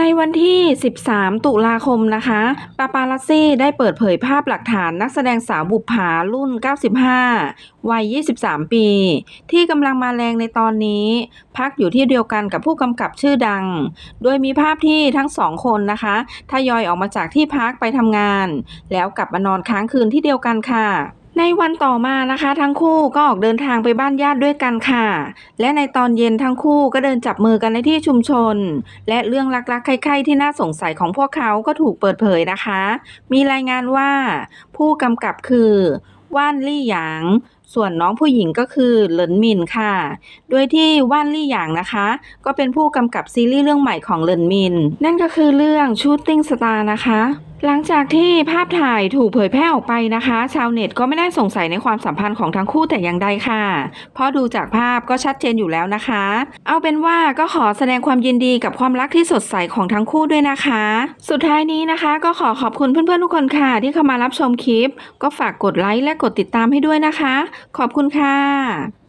ในวันที่ 13 ตุลาคมนะคะ ปาปาลัสซี่ได้เปิดเผยภาพหลักฐานนักแสดงสาวบุปผารุ่น 95 วัย 23 ปี ที่กำลังมาแรงในตอนนี้ พักอยู่ที่เดียวกันกับผู้กำกับชื่อดัง โดยมีภาพที่ทั้งสองคนนะคะทยอยออกมาจากที่พักไปทำงาน แล้วกลับมานอนค้างคืนที่เดียวกันค่ะ ในวันต่อมานะคะ ทั้งคู่ก็ออกเดินทางไปบ้านญาติด้วยกันค่ะ และในตอนเย็นทั้งคู่ก็เดินจับมือกันในที่ชุมชน และเรื่องลักๆใคร่ๆที่น่าสงสัยของพวกเขาก็ถูกเปิดเผยนะคะ มีรายงานว่า ผู้กำกับคือว่านลี่หยางส่วนน้องผู้หญิงก็คือเหลินมินค่ะ โดยที่ว่านลี่หยางนะคะ ก็เป็นผู้กำกับซีรีส์เรื่องใหม่ของเหลินมิน นั่นก็คือเรื่อง Shooting Star นะคะ หลังจากที่ภาพถ่ายถูกเผยแพร่ออกไปนะคะ ชาวเน็ตก็ไม่ได้สงสัยในความสัมพันธ์ของทั้งคู่แต่อย่างใดค่ะ เพราะดูจากภาพก็ชัดเจนอยู่แล้วนะคะ เอาเป็นว่าก็ขอแสดงความยินดีกับความรักที่สดใสของทั้งคู่ด้วยนะคะ สุดท้ายนี้นะคะ ก็ขอขอบคุณเพื่อนๆทุกคนค่ะ ที่เข้ามารับชมคลิป ก็ฝากกดไลค์และกดติดตามให้ด้วยนะคะขอบคุณค่ะ